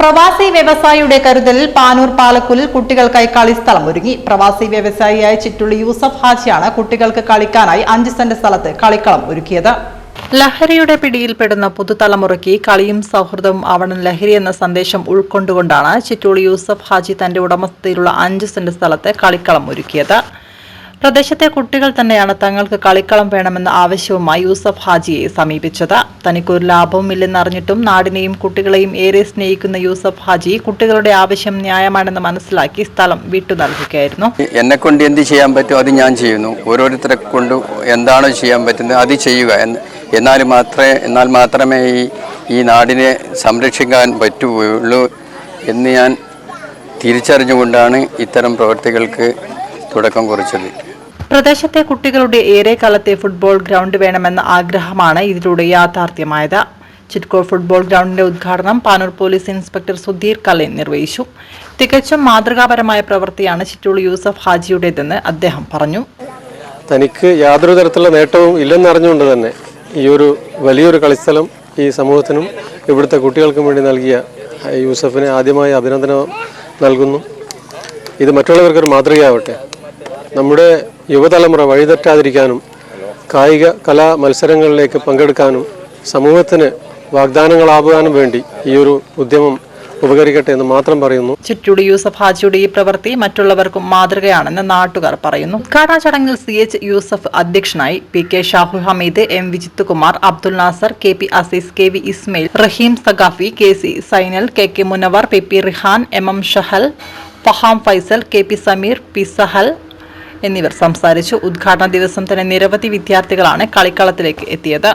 പ്രവാസി വ്യവസായിയുടെ കരുതലിൽ പാനൂർ പാലക്കുലിൽ കുട്ടികൾക്കായി കളിസ്ഥലം ഒരുങ്ങി. പ്രവാസി വ്യവസായിയായ ചിറ്റുള്ളി യൂസഫ് ഹാജിയാണ് കുട്ടികൾക്ക് കളിക്കാനായി അഞ്ച് സെന്റ് സ്ഥലത്ത് കളിക്കളം ഒരുക്കിയത്. ലഹരിയുടെ പിടിയിൽപ്പെടുന്ന പുതുതലമുറയ്ക്ക് കളിയും സൗഹൃദവും ആവണം. ലഹരി എന്ന സന്ദേശം ഉൾക്കൊണ്ടുകൊണ്ടാണ് ചിറ്റൂളി യൂസഫ് ഹാജി തന്റെ ഉടമസ്ഥതയിലുള്ള അഞ്ച് സെന്റ് സ്ഥലത്ത് കളിക്കളം ഒരുക്കിയത്. പ്രദേശത്തെ കുട്ടികൾ തന്നെയാണ് തങ്ങൾക്ക് കളിക്കളം വേണമെന്ന ആവശ്യവുമായി യൂസഫ് ഹാജിയെ സമീപിച്ചത്. തനിക്കൊരു ലാഭവുമില്ലെന്നറിഞ്ഞിട്ടും നാടിനെയും കുട്ടികളെയും ഏറെ സ്നേഹിക്കുന്ന യൂസഫ് ഹാജി കുട്ടികളുടെ ആവശ്യം ന്യായമാണെന്ന് മനസ്സിലാക്കി സ്ഥലം വിട്ടു നൽകുകയായിരുന്നു. എന്നെ കൊണ്ട് എന്ത് ചെയ്യാൻ പറ്റും അത് ഞാൻ ചെയ്യുന്നു. ഓരോരുത്തരെ കൊണ്ട് എന്താണോ ചെയ്യാൻ പറ്റുന്നത് അത് ചെയ്യുക. എന്ന് എന്നാൽ മാത്രമേ എന്നാൽ മാത്രമേ ഈ ഈ നാടിനെ സംരക്ഷിക്കാൻ പറ്റുകയുള്ളൂ എന്ന് ഞാൻ തിരിച്ചറിഞ്ഞുകൊണ്ടാണ് ഇത്തരം പ്രവർത്തികൾക്ക് തുടക്കം കുറിച്ചത്. പ്രദേശത്തെ കുട്ടികളുടെ ഏറെക്കാലത്തെ ഫുട്ബോൾ ഗ്രൗണ്ട് വേണമെന്ന ആഗ്രഹമാണ് ഇതിലൂടെ യാഥാർത്ഥ്യമായത്. ചിറ്റ്കോ ഫുട്ബോൾ ഗ്രൗണ്ടിന്റെ ഉദ്ഘാടനം പാനൂർ പോലീസ് ഇൻസ്പെക്ടർ സുധീർ കലേൻ നിർവഹിച്ചു. തികച്ചും മാതൃകാപരമായ പ്രവൃത്തിയാണ് ചിറ്റൂൾ യൂസഫ് ഹാജിയുടേതെന്ന് അദ്ദേഹം പറഞ്ഞു. തനിക്ക് യാതൊരു തരത്തിലുള്ള നേട്ടവും ഇല്ലെന്നറിഞ്ഞുകൊണ്ട് തന്നെ ഈ ഒരു വലിയൊരു കളിസ്ഥലം ഈ സമൂഹത്തിനും ഇവിടുത്തെ കുട്ടികൾക്കും വേണ്ടി നൽകിയ യൂസഫിനെ ആദ്യമായി അഭിനന്ദനം നൽകുന്നു. ഇത് മറ്റുള്ളവർക്കൊരു മാതൃകയാവട്ടെ. നമ്മുടെ യുവതലമുറ വഴിതെറ്റാതിരിക്കാനും കായിക കലാ മത്സരങ്ങളിലേക്ക് പങ്കെടുക്കാനും സമൂഹത്തിന് വാഗ്ദാനങ്ങളാകാനും വേണ്ടി ഈ ഒരു ഉദ്യമം ഉപകരിക്കട്ടെ എന്ന് മാത്രം പറയുന്നു. ചിറ്റൂടി യൂസഫ് ഹാജിയുടെ ഈ പ്രവൃത്തി മറ്റുള്ളവർക്കും മാതൃകയാണെന്ന് നാട്ടുകാർ പറയുന്നു. ഉദ്ഘാടന ചടങ്ങിൽ സി എച്ച് യൂസഫ് അധ്യക്ഷനായി P K Shahu Hameed M Vijith Kumar Abdul Nasar K P Azeez K V Ismail Raheem Saqafi K C Sainal K K Munavar P P Rihan M M Shahal Faham Faisal K P Sameer P Sahal എന്നിവർ സംസാരിച്ചു. ഉദ്ഘാടന ദിവസം തന്നെ നിരവധി വിദ്യാർത്ഥികളാണ് കളിക്കളത്തിലേക്ക് എത്തിയത്.